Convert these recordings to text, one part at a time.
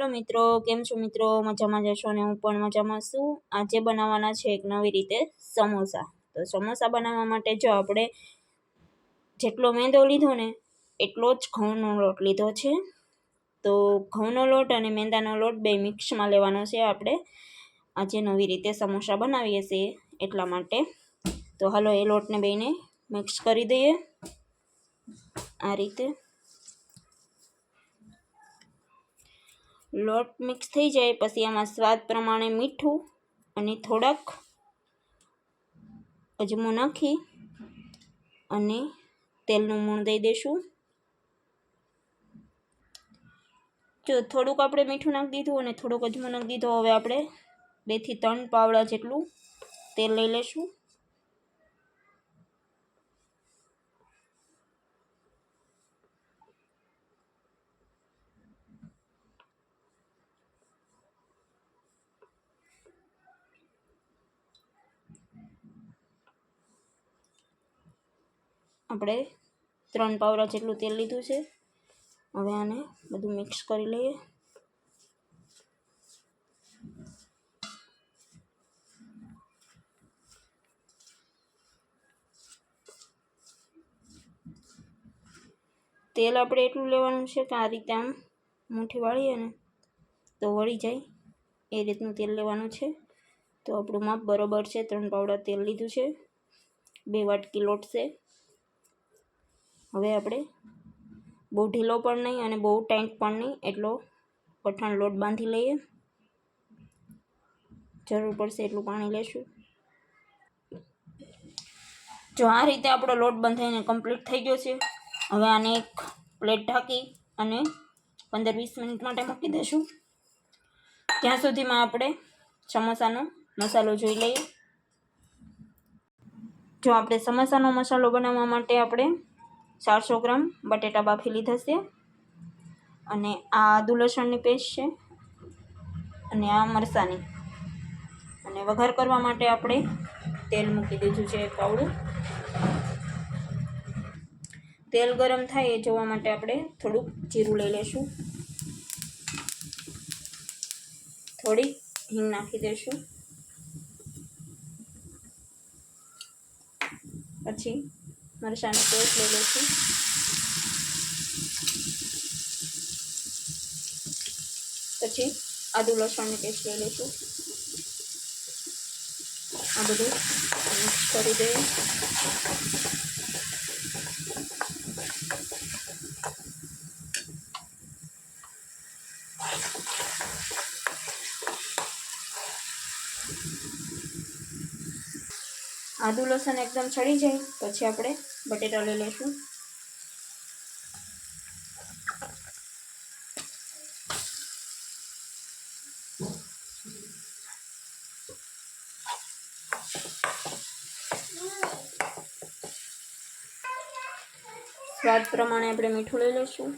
Hello મિત્રો, કેમ છો મિત્રો? મજામાં જશો અને હું પણ મજામાં છું. આજે બનાવવાના છે એક નવી રીતે સમોસા. તો સમોસા બનાવવા માટે જો આપણે જેટલો મેંદો લીધો ને એટલો જ ઘઉંનો લોટ લીધો છે. તો ઘઉંનો લોટ અને મેંદાનો લોટ બે મિક્સમાં લેવાનો છે આપણે. આજે નવી રીતે સમોસા બનાવીએ છીએ એટલા માટે. તો હાલો એ લોટને બેને મિક્સ કરી દઈએ. આ રીતે. લોટ મિક્સ થઈ જાય, પછી આમાં સ્વાદ પ્રમાણે મીઠું અને થોડાક અજમો નાખી અને તેલનું મૂણ દઈ દઈશું જો થોડુંક આપણે મીઠું નાખી દીધું અને થોડુંક અજમો નાખી દીધો, હવે આપણે બેથી ત્રણ પાવડા જેટલું તેલ લઈ લઈશું આપણે ત્રણ પાવડા જેટલું તેલ લીધું છે. હવે આને બધું મિક્સ કરી લઈએ. તેલ આપણે એટલું લેવાનું છે કે આ રીતે આમ મુઠ્ઠી વાળીએ ને તો વળી જાય. એ રીતનું તેલ લેવાનું છે. તો આપણું માપ બરોબર છે. ત્રણ પાવડા તેલ લીધું છે. બે વાટકી લોટ છે. હવે આપણે બહુ ઢીલો પણ નહીં અને બહુ ટાઈટ પણ નહીં, એટલો કઠણ લોટ બાંધી લઈએ. જરૂર પડશે એટલું પાણી લેશું. જો આ રીતે આપણો લોટ બંધાઈને કમ્પ્લીટ થઈ ગયો છે. હવે આને એક પ્લેટ ઢાંકી અને પંદર વીસ મિનિટ માટે મૂકી દઈશું. ત્યાં સુધીમાં આપણે સમોસાનો મસાલો જોઈ લઈએ. જો આપણે સમોસાનો મસાલો બનાવવા માટે આપણે ચારસો ગ્રામ બટેટા બાફી લીધા અને આ આદુ લસણની પેસ્ટ છે. અને આ મરસાની. અને વઘાર કરવા માટે આપણે તેલ મૂકી દીધું છે પાવડું. તેલ ગરમ થાય એ જોવા માટે આપણે થોડુંક જીરું લઈ લઈશું. થોડી હિંગ નાખી દઈશું. પછી મરચાંની પેસ્ટ લઈ લઈશું પછી આદુ લસણનો પેસ્ટ લઈ લઈશું. આ બધું મિક્સ કરી દઈએ. આદુ લસણ એકદમ છડી જાય. પછી આપણે બટેટા લઈ લઈશું. સ્વાદ પ્રમાણે આપણે મીઠું લઈ લઈશું.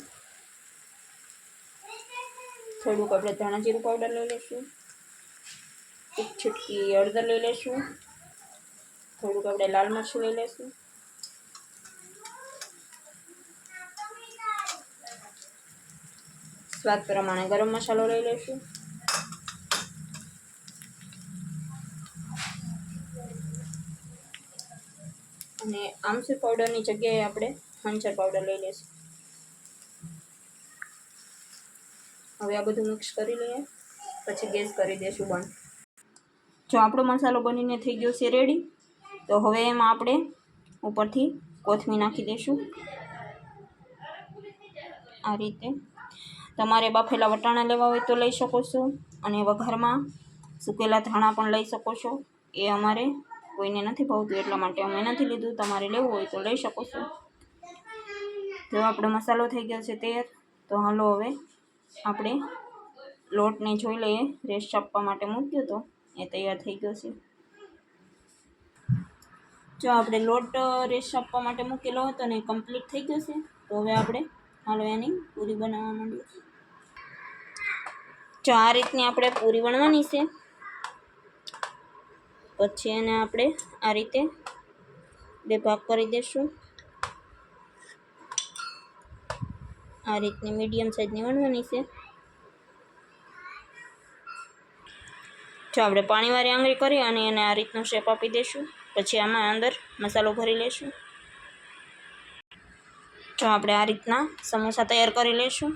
થોડુંક આપણે ધાણા જીરું પાવડર લઈ લઈશું. એક છૂટકી હળદર લઈ લઈશું. થોડુંક આપણે લાલ મરચું લઈ લઈશું. સ્વાદ પ્રમાણે ગરમ મસાલો લઈ લઈશું. અને આમચૂર પાવડરની જગ્યાએ આપણે હંચર પાવડર લઈ લઈશું. હવે આ બધું મિક્સ કરી લઈએ, પછી ગેસ કરી દઈશું બંધ. જો આપણો મસાલો બનીને થઈ ગયો છે રેડી તો હવે એમાં આપણે ઉપરથી કોથમી નાખી દઈશું. આ રીતે તમારે બાફેલા વટાણા લેવા હોય તો લઈ શકો છો અને વઘારમાં સૂકેલા ધાણા પણ લઈ શકો છો. એ અમારે કોઈને નથી ભાવતું, એટલા માટે અમે નથી લીધું. તમારે લેવું હોય તો લઈ શકો છો. તો આપણો મસાલો થઈ ગયો છે તૈયાર. તો હાલો હવે આપણે લોટને જોઈ લઈએ. રેસ્ટ આપવા માટે મૂક્યો તો એ તૈયાર થઈ ગયો છે. જો આપણે લોટ રેસ્ટ આપવા માટે મૂકેલો હતો ને કમ્પ્લીટ થઈ ગયો છે. તો હવે આપણે હાલો, એની પૂરી બનાવવા માંડીએ. જો આ રીતની આપણે પૂરી વણવાની છે. પછી એને આપણે આ રીતે બે ભાગ કરી દઈશું આ રીતની મીડિયમ સાઇઝની વણવાની છે. જો આપણે પાણીવાળી આંગળી કરી અને એને આ રીતનો શેપ આપી દઈશું પછી આમાં અંદર મસાલો ભરી લઈશું જો આપણે આ રીતના સમોસા તૈયાર કરી લઈશું.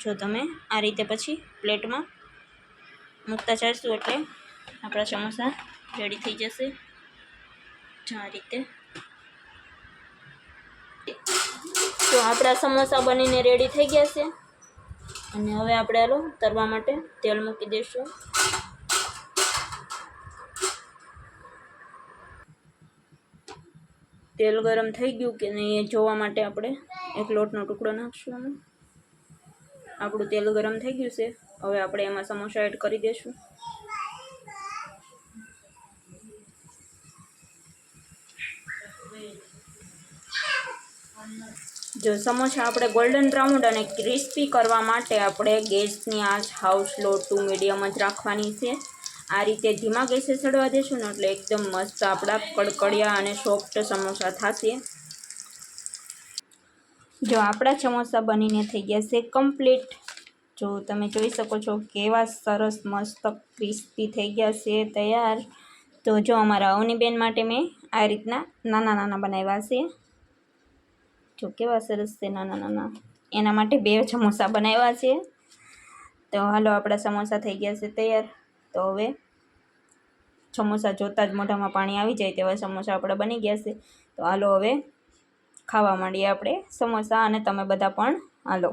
જો તમે આ રીતે પછી પ્લેટમાં મૂકતા ચાલશું એટલે આપણા સમોસા રેડી થઈ જશે. જો આ રીતે. તો આપણા સમોસા બનીને રેડી થઈ ગયા છે. અને હવે આપણે આલો તરવા માટે તેલ મૂકી દઈશું. તેલ ગરમ થઈ ગયું કે નહીં એ જોવા માટે આપણે એક લોટનો ટુકડો નાખશું એમાં આપણું તેલ ગરમ થઈ ગયું છે. હવે આપણે એમાં સમોસા એડ કરી દઈશું જો સમોસા આપણે ગોલ્ડન બ્રાઉન અને ક્રિસ્પી કરવા માટે આપણે ગેસની આંચ હાઉસ લો ટુ મીડિયમ જ રાખવાની છે. આ રીતે ધીમા ગેસે ચડવા દેશું ને એટલે એકદમ મસ્ત આપણા કડકડિયા અને સોફ્ટ સમોસા થશે. જો આપણા સમોસા બનીને થઈ ગયા છે કમ્પ્લીટ. જો તમે જોઈ શકો છો કેવા સરસ મસ્ત ક્રિસ્પી થઈ ગયા છે તૈયાર. તો જો અમારા અવનીબેન માટે મેં આ રીતના નાના નાના બનાવ્યા છે. જો કેવા સરસ છે નાના નાના. એના માટે બે સમોસા બનાવ્યા છે. તો હાલો આપણા સમોસા થઈ ગયા છે તૈયાર. તો હવે સમોસા જોતાં જ મોઢામાં પાણી આવી જાય તેવા સમોસા આપણે બની ગયા છે. તો હાલો હવે ખાવા માંડીએ આપણે સમોસા અને તમે બધા પણ હાલો.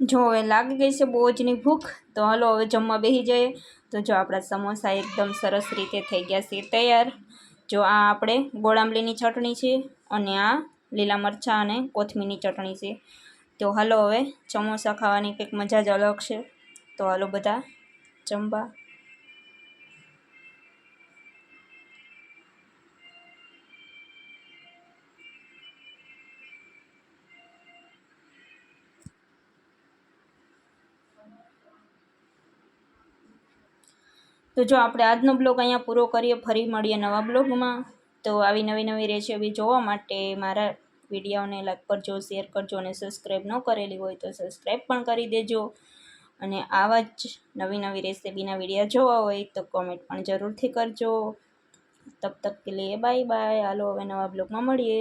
જો હવે લાગી ગઈ છે બહુ જની ભૂખ, તો હાલો હવે જમવા બેસી જઈએ. તો જો આપણા સમોસા એકદમ સરસ રીતે થઈ ગયા છે તૈયાર. જો આ આપણે ગોળાંબલીની ચટણી છે અને આ લીલા મરચાં અને કોથમીરની ચટણી છે. તો હાલો હવે સમોસા ખાવાની કંઈક મજા જ અલગ છે. તો હાલો બધા જમવા તો જો આપણે આજનો બ્લોગ અહીંયા પૂરો કરીએ, ફરી મળીએ નવા બ્લોગમાં. તો આવી નવી નવી રેસીપી જોવા માટે મારા વિડીયોને લાઈક કરજો, શેર કરજો અને સબસ્ક્રાઈબ ન કરેલી હોય તો સબસ્ક્રાઈબ પણ કરી દેજો. અને આવા જ નવી નવી રેસીપીના વીડિયો જોવા હોય તો કોમેન્ટ પણ જરૂરથી કરજો. તબ તક કે લીએ બાય બાય. હાલો હવે નવા બ્લોગમાં મળીએ.